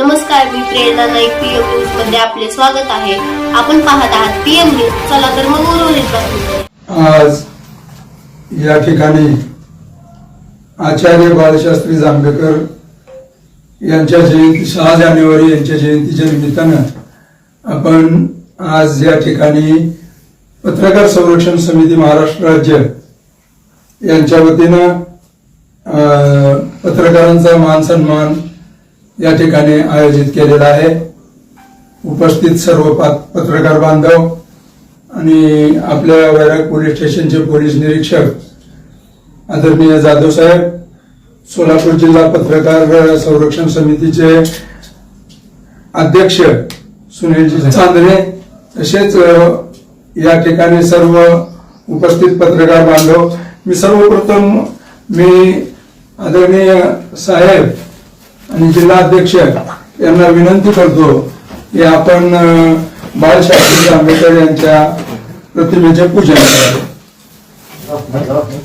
नमस्कार मी प्रेरणा नाईक पीएम न्यूजमध्ये आपले स्वागत आहे. आपण पाहत आहात पीएम न्यूज चला तर मग उर्वरित आज या ठिकाणी आचार्य बाळशास्त्री जांभेकर यांच्या जयंती सहा जानेवारी यांच्या जयंतीच्या निमित्तानं आपण आज या ठिकाणी पत्रकार संरक्षण समिती महाराष्ट्र राज्य यांच्या वतीनं पत्रकारांचा मान सन्मान या ठिकाणी आयोजित केलेला आहे. उपस्थित सर्व पत्रकार बांधव आणि आपल्या वैराग पोलीस स्टेशनचे पोलीस निरीक्षक आदरणीय जाधव साहेब सोलापूर जिल्हा पत्रकार संरक्षण समितीचे अध्यक्ष सुनीलजी चांदणे तसेच या ठिकाणी सर्व उपस्थित पत्रकार बांधव मी सर्वप्रथम मी आदरणीय साहेब आणि जिल्हा अध्यक्ष यांना विनंती करतो की आपण बाळशास्त्री आंबेडकर यांच्या प्रतिमेचे पूजन करावे.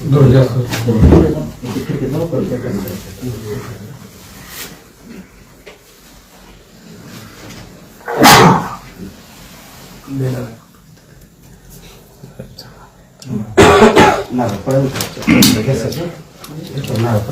Dos ya Nada, para ¿Qué es eso? Nada.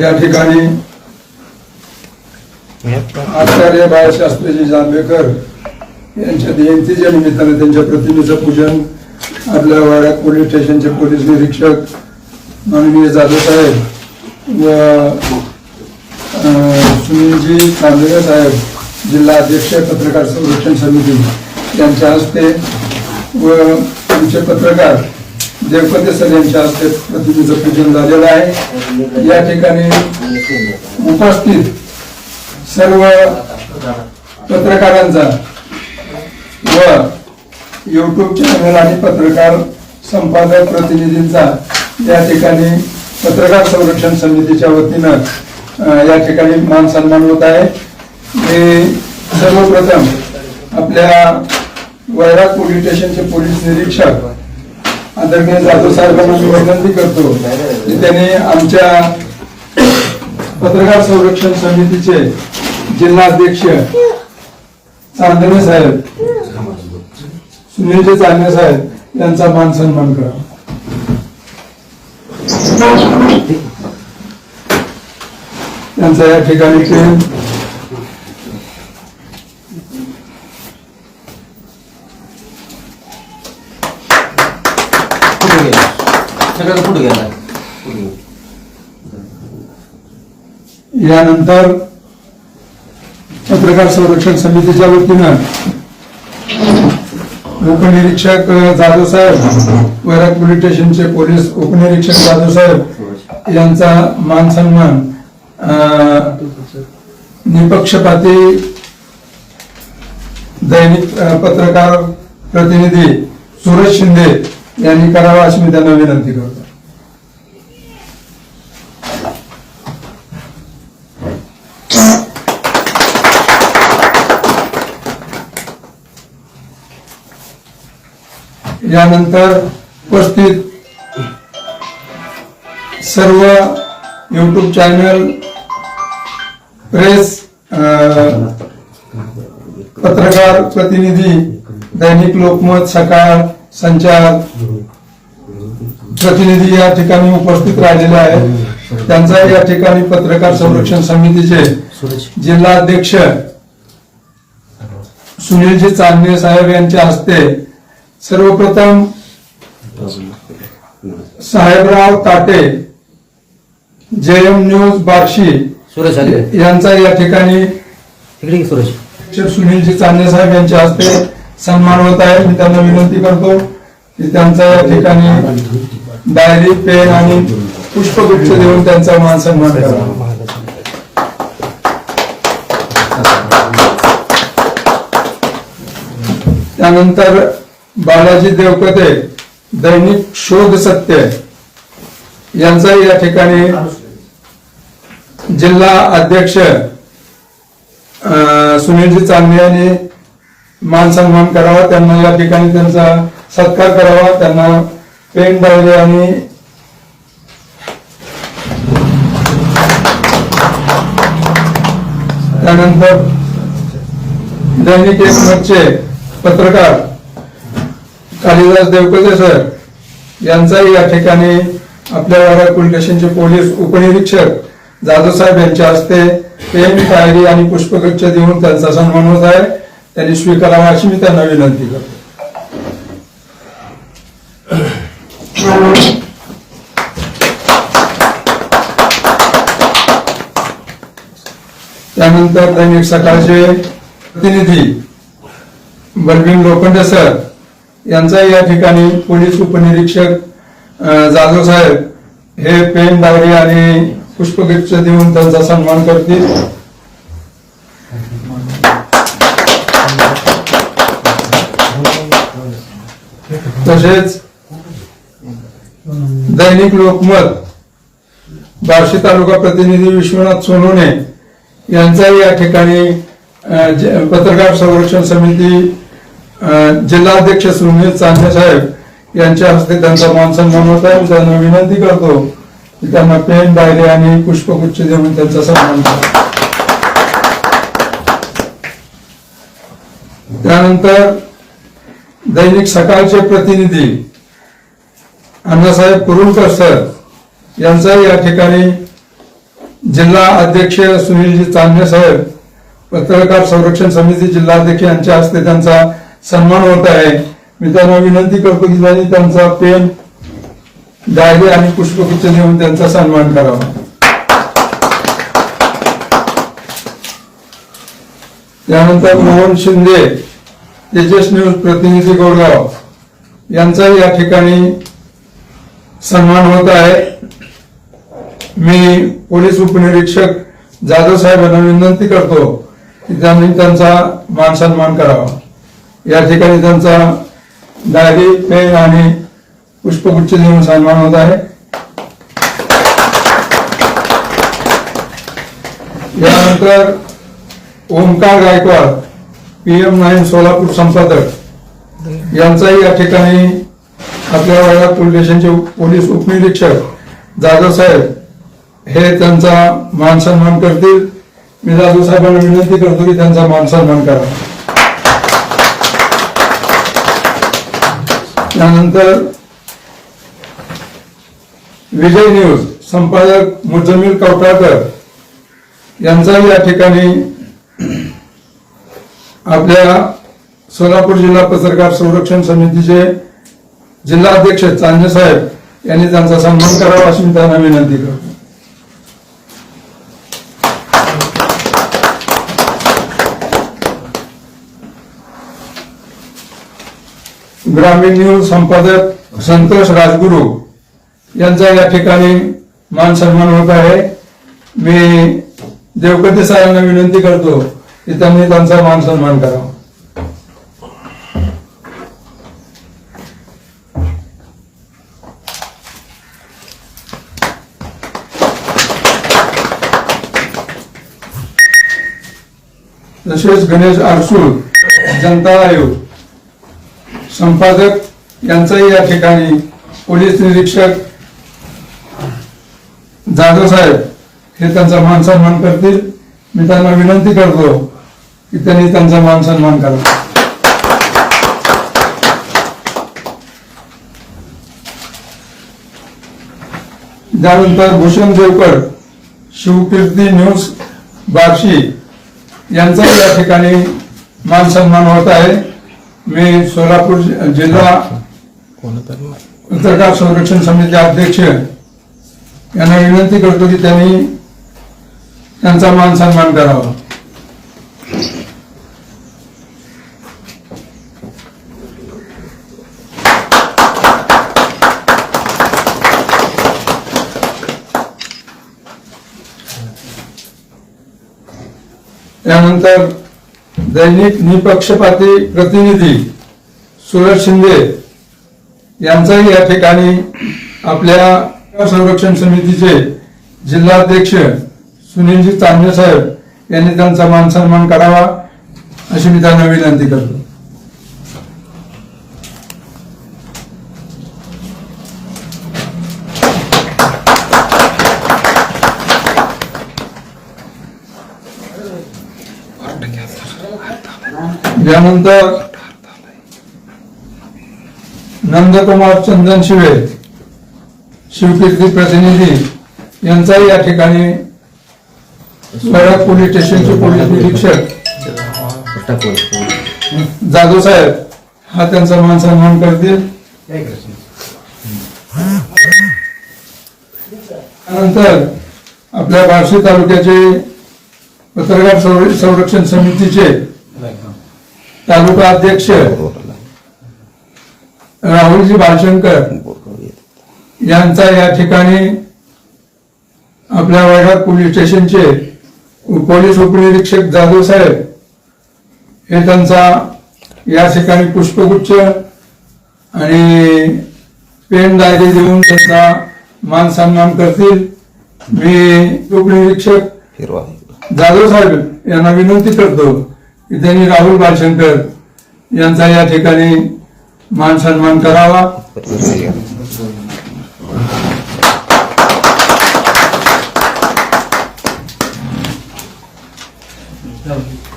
या ठिकाणी आचार्य बाळशास्त्रीजी जांभेकर यांच्या जयंतीच्या निमित्ताने त्यांच्या प्रतिमेचं पूजन आपल्या वाड्यात पोलीस स्टेशनचे पोलीस निरीक्षक माननीय जाधव साहेब व अं, सुनीलजी चांदणे साहेब जिल्हा अध्यक्ष पत्रकार संरक्षण समिती यांच्या हस्ते व आमचे पत्रकार देवपते सर यांच्या हस्ते प्रतिमेचं पूजन झालेलं आहे. या ठिकाणी उपस्थित सर्व पत्रकारांचा व युट्यूब चॅनल आणि पत्रकार संपादक प्रतिनिधींचा या ठिकाणी पत्रकार संरक्षण समितीच्या वतीनं या ठिकाणी मान सन्मान होत आहे. मी सर्वप्रथम आपल्या वैराग पोलीस स्टेशनचे पोलीस निरीक्षक आदरणीय जाधव साहेबांना मी विनंती करतो की त्यांनी आमच्या पत्रकार संरक्षण समितीचे जिल्हाध्यक्ष चांदणे साहेब सुनीलजी चांदणे साहेब यांचा मान सन्मान करा. त्यांचा या ठिकाणी आपल्याला कुठे घ्यायला यानंतर पत्रकार संरक्षण समितीच्या वतीनं उपनिरीक्षक जाधव साहेब वैराग पोलीस स्टेशनचे पोलीस उपनिरीक्षक जाधव साहेब यांचा मान सन्मान निपक्षपाती दैनिक पत्रकार प्रतिनिधी सुरज शिंदे यांनी करावा अशी मी त्यांना विनंती करतो. यानंतर उपस्थित सर्व यूट्यूब चॅनल प्रेस अं, पत्रकार प्रतिनिधी दैनिक लोकमत सकाळ संचार प्रतिनिधी या ठिकाणी उपस्थित राहिलेले आहेत. त्यांचा या ठिकाणी पत्रकार संरक्षण समितीचे जिल्हा अध्यक्ष सुनीलजी चांदणे साहेब यांच्या हस्ते सर्वप्रथम साहेबराव ताटे जे एम न्यूज बार्शी यांचा या ठिकाणी सुनीलजी चांदणे साहेब यांच्या हस्ते सन्मान होत आहे. मी त्यांना विनंती करतो की त्यांचा या ठिकाणी डायरी पेन आणि पुष्पगुच्छ देऊन त्यांचा मान सन्मान करा. त्यानंतर बालाजी देवकते दैनिक शोध सत्य यांचा या ठिकाणी जिल्हा अध्यक्ष अं, सुनीलजी चांदणे यांनी मान सन्मान करावा त्यांना या ठिकाणी त्यांचा सत्कार करावा त्यांना पेन डायरी आणि त्यानंतर दैनिक एकमतचे पत्रकार कालिदास देवकते सर यांचाही या ठिकाणी आपल्या वाडा पोलीस स्टेशनचे पोलीस उपनिरीक्षक जाधव साहेब यांच्या हस्ते पेन डायरी आणि पुष्पगुच्छ देऊन त्यांचा सन्मान होत आहे. त्यांनी स्वीकारावा अशी मी त्यांना विनंती करतो. त्यानंतर दैनिक सकाळचे प्रतिनिधी बलबीन लोखंडे सर यांचाही या ठिकाणी पोलीस उपनिरीक्षक जाधव साहेब हे पेन डायरी आणि पुष्पगुच्छ देऊन त्यांचा सन्मान करतील. तसेच दैनिक लोकमत बार्शी तालुका प्रतिनिधी विश्वनाथ सोनवणे यांचाही या ठिकाणी पत्रकार संरक्षण समिती जिल्हाध्यक्ष सुनील चांदे साहेब यांच्या हस्ते त्यांचा मान सन्मान होत आहे. मी त्यांना विनंती करतो की त्यांना पेन डायरी आणि पुष्पगुच्छ देऊन त्यांचा सन्मान करा. त्यानंतर दैनिक सकाळचे प्रतिनिधी अण्णासाहेब कुरुंकर सर यांचा या ठिकाणी जिल्हा अध्यक्ष सुनीलजी चांदणे साहेब पत्रकार संरक्षण समिती जिल्हाध्यक्ष यांच्या हस्ते त्यांचा सन्मान होत आहे. मी त्यांना विनंती करतो की त्यांनी त्यांचा पेन डायरी आणि पुष्पगुच्छ देऊन त्यांचा सन्मान करावा. त्यानंतर मोहन शिंदे तेजस न्यूज प्रतिनिधी गोडगाव यांचाही या ठिकाणी सन्मान होत आहे. मी पोलीस उपनिरीक्षक जाधव साहेबांना विनंती करतो की त्यांनी त्यांचा मान सन्मान करावा. या ठिकाणी त्यांचा डायरी पेन आणि पुष्पगुच्छ देऊन सन्मान होत आहे. यानंतर ओमकार गायकवाड पीएम नाईन सोलापूर संपादक यांचाही या ठिकाणी आपल्या वाडा पोलीस स्टेशनचे पोलीस उपनिरीक्षक जाधव साहेब हे त्यांचा मान सन्मान करतील. मी जाधव साहेबांना विनंती करतो की त्यांचा मान सन्मान करा. त्यानंतर विजय न्यूज संपादक मुजमीर कवटाळकर यांचाही या ठिकाणी आपल्या सोलापूर जिल्हा पत्रकार संरक्षण समितीचे जिल्हाध्यक्ष चांदे साहेब यांनी त्यांचा सन्मान करावा अशी मी त्यांना विनंती करतो. ग्रामीण न्यूज संपादक संतोष राजगुरू यांचा या ठिकाणी मान सन्मान होत आहे. मी देवकती साहेबांना विनंती करतो की त्यांनी त्यांचा मान सन्मान करावा. तसेच गणेश आरसूळ जनता आयोग संपादक यांचाही या ठिकाणी पोलीस निरीक्षक जाधव साहेब हे त्यांचा मान सन्मान करतील. मी त्यांना विनंती करतो की त्यांनी त्यांचा मान सन्मान करावा त्यानंतर भूषण देवकर शिवकीर्ती न्यूज बार्शी यांचा या ठिकाणी मान सन्मान होत आहे. मी सोलापूर जिल्हा पत्रकार संरक्षण समिती अध्यक्ष यांना विनंती करतो की त्यांनी त्यांचा मान सन्मान करावा. त्यानंतर दैनिक निपक्षपाती प्रतिनिधी सुरज शिंदे यांचाही या ठिकाणी आपल्या संरक्षण समितीचे जिल्हाध्यक्ष सुनीलजी चांदे साहेब यांनी त्यांचा मान सन्मान करावा अशी मी त्यांना विनंती करतो. यानंतर नंदकुमार चंदन शिवे शिवकीर्ती प्रतिनिधी यांचाही या ठिकाणी वडा पोलीस स्टेशनचे पोलीस निरीक्षक. जाधव साहेब हा त्यांचा मान सन्मान करतील? त्यानंतर आपल्या बार्शी तालुक्याचे पत्रकार संरक्षण समितीचे तालुका अध्यक्ष राहुलजी बालशंकर यांचा या ठिकाणी आपल्या वैराट पोलीस स्टेशनचे पोलीस उपनिरीक्षक जाधव साहेब हे त्यांचा या ठिकाणी पुष्पगुच्छ आणि पेन डायरी देऊन त्यांचा मान सन्मान करतील. मी उपनिरीक्षक जाधव साहेब यांना विनंती करतो की त्यांनी राहुल बालशंकर यांचा या ठिकाणी मान सन्मान करावा.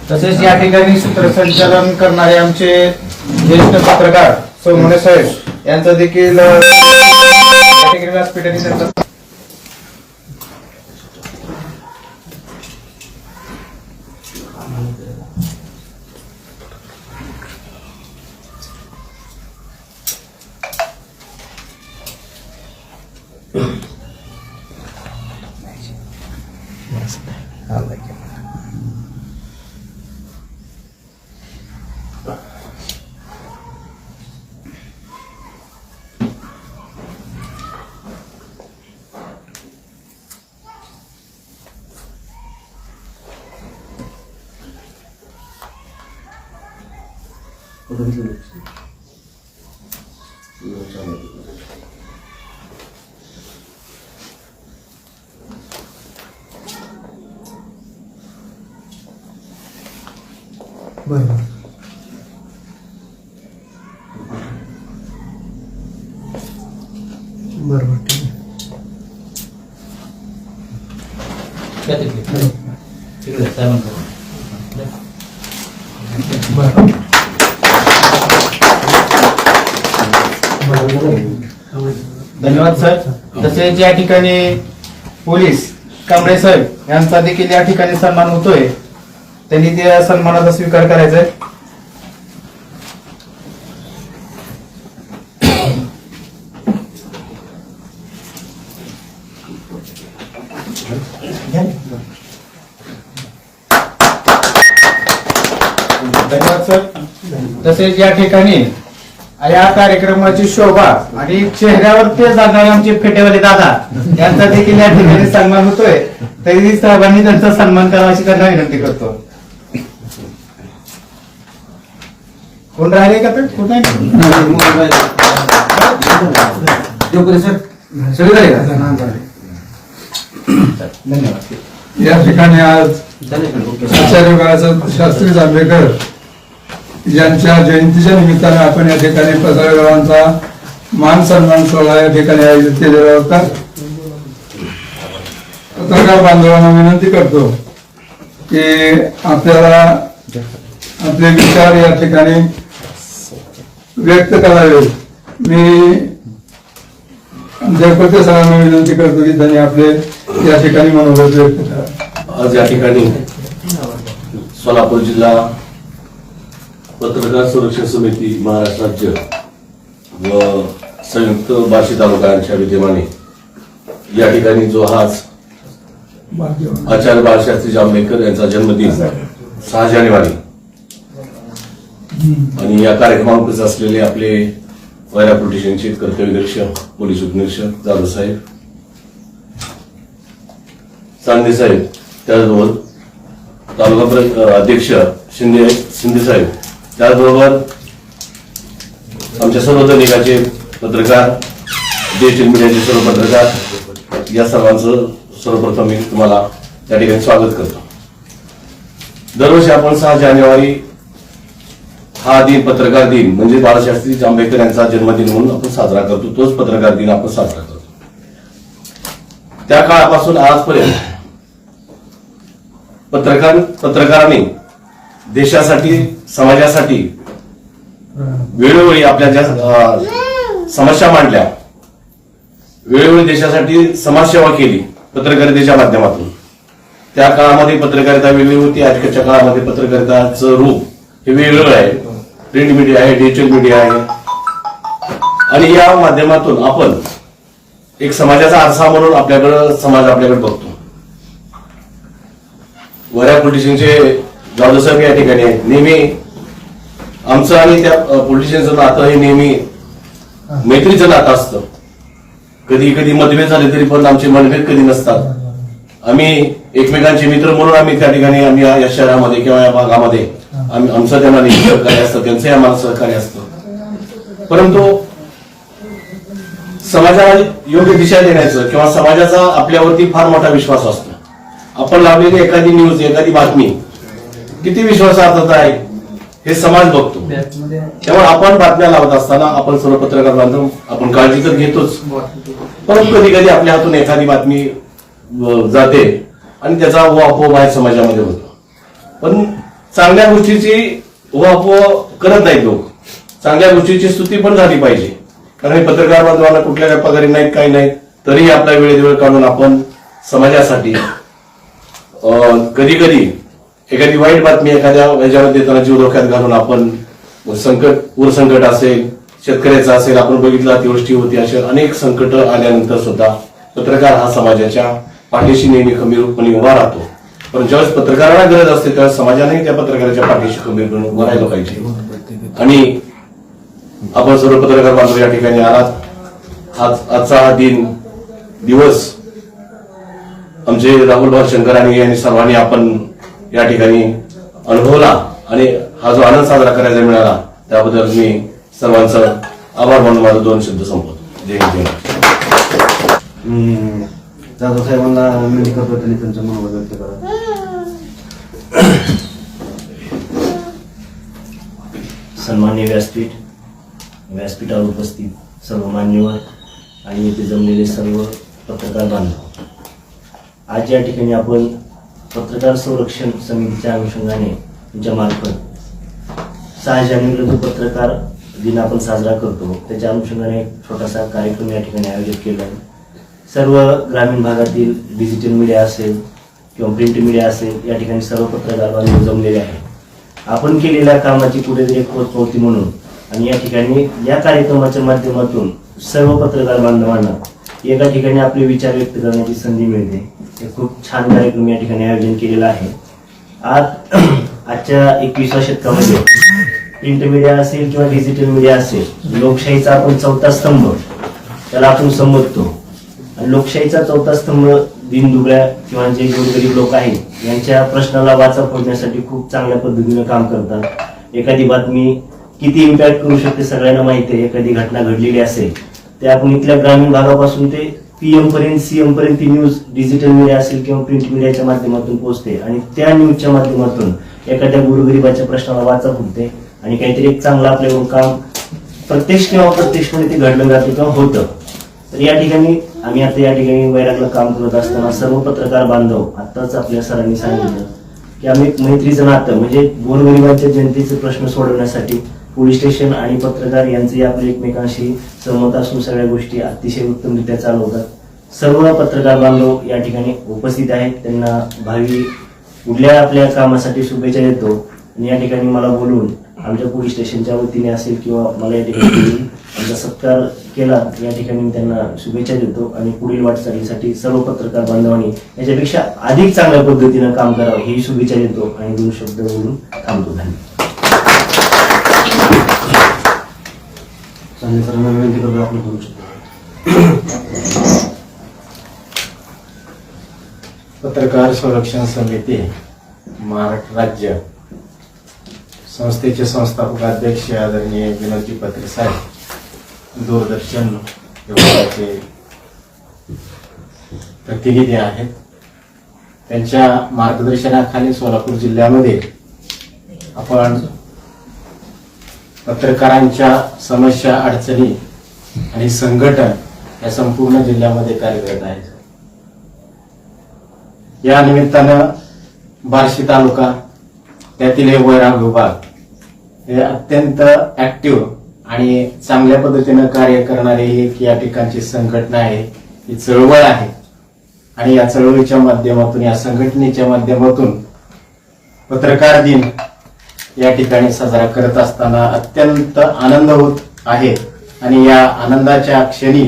तसेच या ठिकाणी सूत्रसंचालन करणारे आमचे ज्येष्ठ पत्रकार सोमने साहेब यांचा देखील या ठिकाणी व्यासपीठाने त्यांचा धन्यवाद सर. तसेच या ठिकाणी पोलीस कांबळे साहेब यांचा देखील या ठिकाणी सन्मान होतोय. त्यांनी त्या सन्मानाचा स्वीकार करायचा आहे धन्यवाद सर तसेच या ठिकाणी या कार्यक्रमाची शोभा आणि चेहऱ्यावर ते जाणारे आमचे फेटेवाले दादा यांचा देखील या ठिकाणी सन्मान होतोय. तरी साहेबांनी त्यांचा सन्मान करावा अशी त्यांना विनंती करतो. कोण राहिले का ते? कोण धन्यवाद. या ठिकाणी आज. आचार्य शास्त्री जांभेकर यांच्या जयंतीच्या निमित्ताने आपण या ठिकाणी पत्रकारांचा मान सन्मान सोहळा या ठिकाणी आयोजित केलेला होता. पत्रकार बांधवांना विनंती करतो की आपल्याला आपले विचार या ठिकाणी व्यक्त करावे. मी जयपती सरांना विनंती करतो की त्यांनी आपले या ठिकाणी मनोगत व्यक्त करावे आज या ठिकाणी सोलापूर जिल्हा पत्रकार संरक्षण समिती महाराष्ट्र राज्य व संयुक्त बार्शी तालुका यांच्या विद्यमाने. या ठिकाणी जो आज आचार्य बाळशास्त्री जांभेकर यांचा जन्मदिन सहा जानेवारी. आणि या कार्यक्रमांकच असलेले आपले वैरा पोलिसांचे कर्तव्यदक्ष पोलीस उपनिरीक्षक जाधव साहेब. चांदे साहेब त्याचबरोबर तालुका अध्यक्ष शिंदे शिंदे साहेब. त्याचबरोबर आमच्या सर्व दैनिकाचे पत्रकार डिजिटल मीडियाचे सर्व पत्रकार या सर्वांचं सर्वप्रथम मी तुम्हाला त्या ठिकाणी स्वागत करतो. दरवर्षी आपण सहा जानेवारी हा दिन पत्रकार दिन म्हणजे बाळशास्त्री आंबेडकर यांचा जन्मदिन म्हणून आपण साजरा करतो. तोच पत्रकार दिन आपण साजरा करतो. त्या काळापासून आजपर्यंत पत्रकार पत्रकारांनी देशासाठी समाजासाठी वेळोवेळी आपल्या ज्या समस्या मांडल्या वेळोवेळी देशासाठी समाजसेवा केली पत्रकारितेच्या माध्यमातून. त्या काळामध्ये पत्रकारिता वेगळी होती आजकालच्या काळामध्ये पत्रकारिताचं रूप हे वेगळं आहे. प्रिंट मीडिया आहे डिजिटल मीडिया आहे. आणि या माध्यमातून आपण एक समाजाचा आरसा म्हणून आपल्याकडं समाज आपल्याकडे बघतो. वऱ्या पोलिटिशियनचे जाधव या ठिकाणी आहेत. नेहमी आमचं आणि त्या पोलिटिशियनचं नातं हे नेहमी मैत्रीचं नातं असतं. कधी कधी मतभेद झाले तरी पण आमचे मनभेद कधी नसतात. आम्ही एकमेकांचे मित्र म्हणून आम्ही त्या ठिकाणी आम्ही या या शहरामध्ये किंवा या भागामध्ये आम्ही आमचं त्यांना नेहमी सहकार्य असतं त्यांचंही आम्हाला सहकार्य असतं. परंतु समाजाला योग्य दिशा देण्याचं किंवा समाजाचा आपल्यावरती फार मोठा विश्वास असतो. आपण लावलेली एखादी न्यूज एखादी बातमी किती विश्वासार्हता आहे? हे समाज बघतो. त्यामुळे आपण बातम्या लावत असताना आपण सर्व पत्रकार बांधव आपण काळजी तर घेतोच. परंतु कधी कधी आपल्या हातून एखादी बातमी जाते आणि त्याचा उहापोह बाहेर समाजामध्ये होतो. पण चांगल्या गोष्टीची उहापोह करत नाहीत लोक. चांगल्या गोष्टीची स्तुती पण झाली पाहिजे. कारण हे पत्रकार बांधवांना कुठल्या काय पगारी नाहीत काही नाहीत. तरीही आपला वेळ काढून आपण समाजासाठी कधी कधी एखादी वाईट बातमी एखाद्या ह्याच्यामध्ये देताना जीव धोक्यात घालून आपण संकट पूर संकट असेल शेतकऱ्याचं असेल आपण बघितलं अतिवृष्टी होती अशा अनेक संकट आल्यानंतर सुद्धा पत्रकार हा समाजाच्या पाठीशी नेहमी खंबीरपणे उभा राहतो. पण ज्यावेळेस पत्रकारांना गरज असते त्यावेळेस समाजाने त्या पत्रकाराच्या पाठीशी खंबीरपणे उभं राहिलं पाहिजे. आणि आपण सर्व पत्रकार बांधव या ठिकाणी आलात आज आजचा हा दिन दिवस आमचे राहुल भाऊ आणि यांनी सर्वांनी आपण या ठिकाणी अनुभवला आणि हा जो आनंद साजरा करायला मिळाला त्याबद्दल मी सर्वांचं आभार मानून माझं दोन शब्द संपवतो. जय हिंद जय जाधव साहेबांना विनंती करतो त्यांनी त्यांचं मनोबल व्यक्त करा. सन्मान्य व्यासपीठ व्यासपीठावर उपस्थित सर्व मान्यवर आणि येथे जमलेले सर्व पत्रकार बांधव. आज या ठिकाणी आपण पत्रकार संरक्षण समितीच्या अनुषंगाने तुमच्या मार्फत सहा जानेवारी जो पत्रकार दिन आपण साजरा करतो. त्याच्या अनुषंगाने एक छोटासा कार्यक्रम या ठिकाणी आयोजित केला आहे. सर्व ग्रामीण भागातील डिजिटल मीडिया असेल किंवा प्रिंट मीडिया असेल या ठिकाणी सर्व पत्रकार बांधव जमलेले आहे आपण केलेल्या कामाची कुठेतरी एक पोचपावती म्हणून आणि या ठिकाणी या कार्यक्रमाच्या माध्यमातून सर्व पत्रकार बांधवांना एका ठिकाणी आपले विचार व्यक्त करण्याची संधी मिळते. हे खूप छान कार्यक्रम या ठिकाणी आयोजन केलेला आहे. आज आजच्या एकविसव्या शतकामध्ये प्रिंट मीडिया असेल किंवा डिजिटल मीडिया असेल लोकशाहीचा आपण चौथा स्तंभ त्याला आपण समजतो आणि लोकशाहीचा चौथा स्तंभ दिनदुबळ्या किंवा जे गोरगरीब लोक आहेत यांच्या प्रश्नाला वाचा फोडण्यासाठी खूप चांगल्या पद्धतीने काम करतात. एखादी बातमी किती इम्पॅक्ट करू शकते सगळ्यांना माहिती आहे. एखादी घटना घडलेली असेल ते आपण इथल्या ग्रामीण भागापासून ते पीएम पर्यंत सीएम पर्यंत ती न्यूज डिजिटल मीडिया असेल किंवा प्रिंट मीडियाच्या माध्यमातून पोहोचते. आणि त्या न्यूजच्या माध्यमातून एखाद्या गोरगरिबाच्या प्रश्नाला वाचा फुटते आणि काहीतरी एक चांगलं आपल्याकडून काम प्रत्यक्ष किंवा अप्रत्यक्षपणे ते घडलं जातं किंवा होतं. तर या ठिकाणी आम्ही आता या ठिकाणी वैरागला काम करत असताना सर्व पत्रकार बांधव आताच आपल्या सरांनी सांगितलं की आम्ही एक मैत्रीचं नातं म्हणजे गोरगरिबांच्या जनतेचे प्रश्न सोडवण्यासाठी पोलीस स्टेशन आणि पत्रकार यांचे आपले एकमेकांशी सहमत असून सगळ्या गोष्टी अतिशय उत्तमरित्या चालवतात. सर्व पत्रकार बांधव या ठिकाणी उपस्थित आहेत. त्यांना भावी पुढल्या आपल्या कामासाठी शुभेच्छा देतो. आणि या ठिकाणी मला बोलून आमच्या पोलीस स्टेशनच्या वतीने असेल किंवा मला या ठिकाणी आमचा सत्कार केला या ठिकाणी मी त्यांना शुभेच्छा देतो. आणि पुढील वाटचालीसाठी सर्व पत्रकार बांधवांनी याच्यापेक्षा अधिक चांगल्या पद्धतीनं काम करावं ही शुभेच्छा देतो. आणि दोन शब्द बोलून थांबतो. धन्यवाद. आणि सर्वांना विनंती करतो आपण करू शकतो. पत्रकार संरक्षण समिती महाराष्ट्र राज्य संस्थेचे संस्थापक अध्यक्ष आदरणीय विनोदजी पत्रे साहेब दूरदर्शन विभागाचे प्रतिनिधी आहेत. त्यांच्या मार्गदर्शनाखाली सोलापूर जिल्ह्यामध्ये आपण पत्रकारांच्या समस्या अडचणी आणि संघटन या संपूर्ण जिल्ह्यामध्ये कार्यरत आहेत या निमित्तानं बार्शी तालुका त्यातील हे वैराग विभाग हे अत्यंत ऍक्टिव्ह आणि चांगल्या पद्धतीनं कार्य करणारे एक या ठिकाणची संघटना आहे. ही चळवळ आहे. आणि या चळवळीच्या माध्यमातून या संघटनेच्या माध्यमातून पत्रकार दिन या ठिकाणी साजरा करत असताना अत्यंत आनंद होत आहे. आणि या आनंदाच्या क्षणी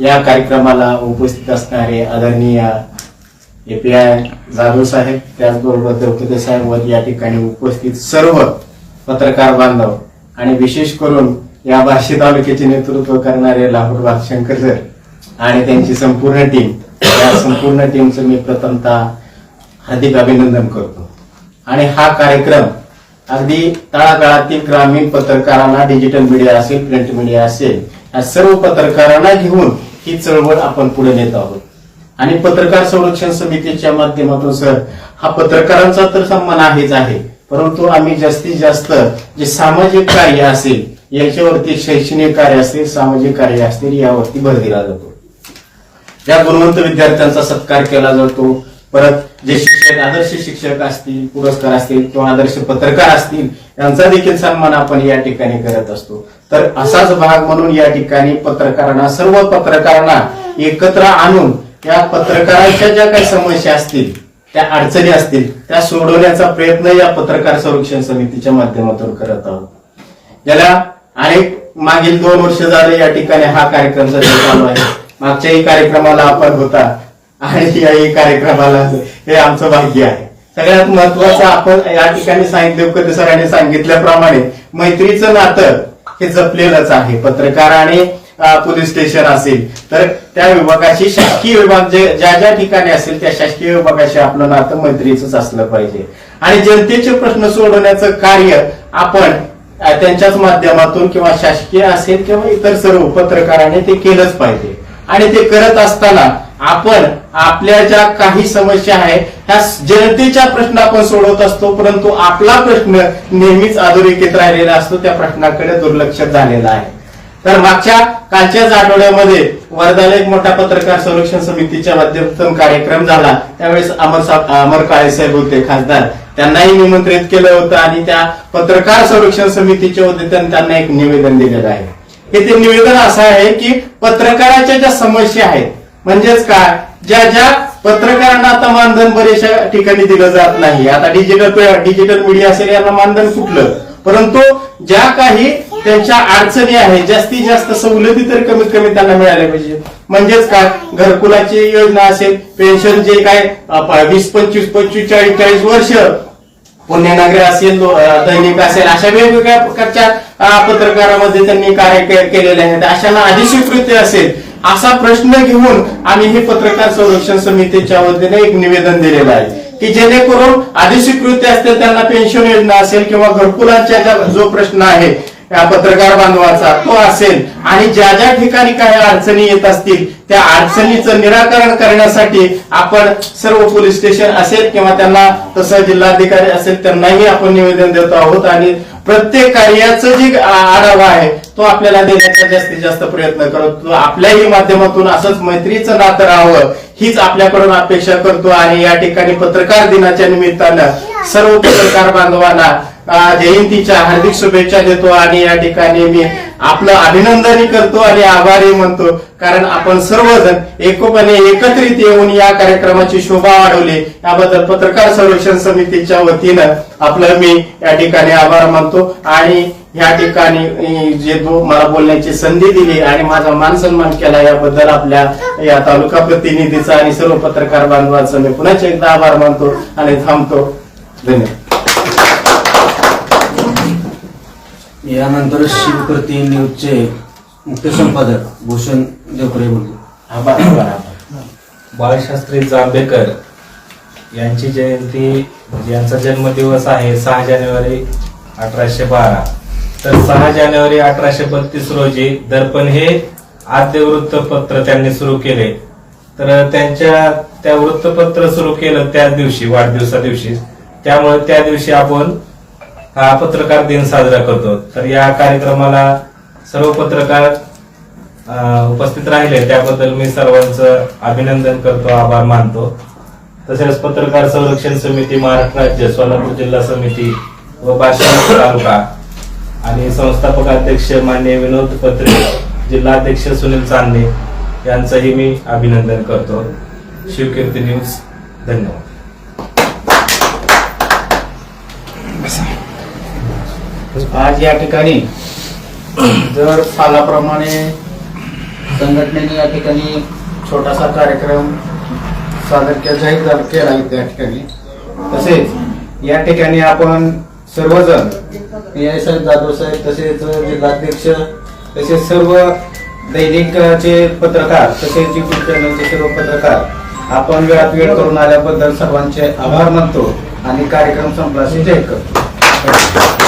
या कार्यक्रमाला उपस्थित असणारे आदरणीय एपीआय जाधव साहेब त्याचबरोबर द्रौपदी साहेब व या ठिकाणी उपस्थित सर्व पत्रकार बांधव आणि विशेष करून या बार्शी तालुक्याचे नेतृत्व करणारे लाहोर भागशंकर सर आणि त्यांची संपूर्ण टीम या संपूर्ण टीमचं मी प्रथमतः हार्दिक अभिनंदन करतो. आणि हा कार्यक्रम अगदी तळागाळातील ग्रामीण पत्रकारांना डिजिटल मीडिया असेल प्रिंट मीडिया असेल या सर्व पत्रकारांना घेऊन ही चळवळ आपण पुढे नेत आहोत. आणि पत्रकार संरक्षण समितीच्या माध्यमातून सर हा पत्रकारांचा तर सन्मान आहेच आहे. परंतु आम्ही जास्तीत जास्त जे सामाजिक कार्य असेल याच्यावरती शैक्षणिक कार्य असतील सामाजिक कार्य असतील यावरती भर दिला जातो. या गुणवंत विद्यार्थ्यांचा सत्कार केला जातो. परत जे शिक्षक आदर्श शिक्षक असतील पुरस्कार असतील किंवा आदर्श पत्रकार असतील यांचा देखील सन्मान आपण या ठिकाणी करत असतो. तर असाच भाग म्हणून या ठिकाणी पत्रकारांना सर्व पत्रकारांना एकत्र आणून या पत्रकारांच्या ज्या काही समस्या असतील त्या अडचणी असतील त्या सोडवण्याचा प्रयत्न या पत्रकार संरक्षण समितीच्या माध्यमातून करत आहोत. गेल्या अनेक मागील दोन वर्ष झाले या ठिकाणी हा कार्यक्रम चालू आहे. मागच्याही कार्यक्रमाला आपण होता. आणि या कार्यक्रमाला हे आमचं भाग्य आहे. सगळ्यात महत्वाचं आपण या ठिकाणी सांगितलं सरांनी सांगितल्याप्रमाणे मैत्रीचं नातं हे जपलेलंच आहे. पत्रकार आणि पोलीस स्टेशन असेल तर त्या विभागाशी शासकीय विभाग जे ज्या ज्या ठिकाणी असेल त्या शासकीय विभागाशी आपलं नातं मैत्रीच असलं पाहिजे. आणि जनतेचे प्रश्न सोडवण्याचं कार्य आपण त्यांच्याच माध्यमातून किंवा शासकीय असेल किंवा इतर सर्व पत्रकारांनी ते केलंच पाहिजे. आणि ते करत असताना आपण आपल्या ज्या काही समस्या आहेत ह्या जनतेच्या प्रश्न आपण सोडवत असतो परंतु आपला प्रश्न नेहमीच अधोरेखित राहिलेला असतो त्या प्रश्नाकडे दुर्लक्ष झालेला आहे. तर मागच्या कालच्याच आठवड्यामध्ये वर्धाला एक मोठा पत्रकार संरक्षण समितीच्या माध्यमातून कार्यक्रम झाला. त्यावेळेस अमर अमर काळे साहेब होते खासदार. त्यांनाही निमंत्रित केलं होतं आणि त्या पत्रकार संरक्षण समितीच्या वतीने त्यांना एक निवेदन दिलेलं आहे. हे ते निवेदन असं आहे की पत्रकाराच्या ज्या समस्या आहेत म्हणजेच काय? ज्या ज्या पत्रकारांना आता मानधन बरेचशा ठिकाणी दिलं जात नाही. आता डिजिटल डिजिटल मीडिया असेल यांना मानधन कुठलं? परंतु ज्या काही त्यांच्या अडचणी आहेत जास्तीत जास्त सवलती तर कमीत कमी त्यांना मिळाल्या पाहिजे म्हणजेच काय? घरकुलाची योजना असेल पेन्शन जे काय वीस पंचवीस पंचवीस चाळीस चाळीस वर्ष पुण्यनगरी असेल दैनिक असेल अशा वेगवेगळ्या प्रकारच्या पत्रकारामध्ये त्यांनी कार्य केलेले आहेत. अशांना अधिस्वीकृती असेल असा प्रश्न घेऊन आम्ही हे पत्रकार संरक्षण समितीच्या वतीने एक निवेदन दिलेलं आहे की जेणेकरून अधिस्वीकृती असतील त्यांना पेन्शन योजना असेल किंवा घरकुलांच्या जो प्रश्न आहे या पत्रकार बांधवाचा तो असेल. आणि ज्या ज्या ठिकाणी काही अडचणी येत असतील त्या अडचणीचं निराकरण करण्यासाठी आपण सर्व पोलीस स्टेशन असेल किंवा त्यांना तसं जिल्हाधिकारी असेल त्यांनाही आपण निवेदन देतो आहोत आणि प्रत्येक कार्याचं जे आढावा आहे तो आपल्याला देण्याचा जास्तीत जास्त प्रयत्न करतो. आपल्याही माध्यमातून असंच मैत्रीचं नातं राहावं हीच आपल्याकडून अपेक्षा करतो. आणि या ठिकाणी पत्रकार दिनाच्या निमित्तानं सर्व पत्रकार बांधवांना जयंतीच्या हार्दिक शुभेच्छा देतो. आणि या ठिकाणी मी आपलं अभिनंदनही करतो आणि आभारही म्हणतो. कारण आपण सर्वजण एकोपणे एकत्रित येऊन या कार्यक्रमाची शोभा वाढवली. याबद्दल पत्रकार संरक्षण समितीच्या वतीनं आपलं मी या ठिकाणी आभार मानतो. आणि या ठिकाणी जे तो मला बोलण्याची संधी दिली आणि माझा मान सन्मान केला याबद्दल आपल्या या तालुका प्रतिनिधीचा आणि सर्व पत्रकार बांधवांचा मी पुन्हा एकदा आभार मानतो आणि थांबतो. धन्यवाद. यानंतर शिवकृती न्यूजचे मुख्य संपादक भूषण देवकरे बोलतो आभार आभार आभार बाळशास्त्री जांभेकर यांची जयंती यांचा जन्मदिवस आहे सहा जानेवारी अठराशे बारा. तर सहा जानेवारी अठराशे बत्तीस रोजी दर्पण हे आद्य वृत्तपत्र त्यांनी सुरू केले. तर त्यांच्या त्या वृत्तपत्र सुरू केलं त्याच दिवशी वाढदिवसा दिवशी. त्यामुळे त्या दिवशी आपण हा पत्रकार दिन साजरा करतो. तर या कार्यक्रमाला सर्व पत्रकार उपस्थित राहिले. त्याबद्दल मी सर्वांचं अभिनंदन करतो आभार मानतो. तसेच पत्रकार संरक्षण समिती महाराष्ट्र राज्य सोलापूर जिल्हा समिती व बार्शी तालुका आणि संस्थापक अध्यक्ष मान्य विनोद पत्रे जिल्हाध्यक्ष सुनील चांदणे यांचंही मी अभिनंदन करतो. शिवकीर्ती न्यूज धन्यवाद. आज या ठिकाणी जर सालाप्रमाणे संघटनेने या ठिकाणी छोटासा कार्यक्रम सादर केला जाहीर केला त्या ठिकाणी. तसेच या ठिकाणी आपण सर्वजण पी आय साहेब जाधव साहेब तसेच जिल्हाध्यक्ष तसेच सर्व दैनिकचे पत्रकार तसेच युट्यूब चॅनलचे सर्व पत्रकार आपण वेळात वेळ करून आल्याबद्दल सर्वांचे आभार मानतो आणि कार्यक्रम संपला. असे जाहीर करतो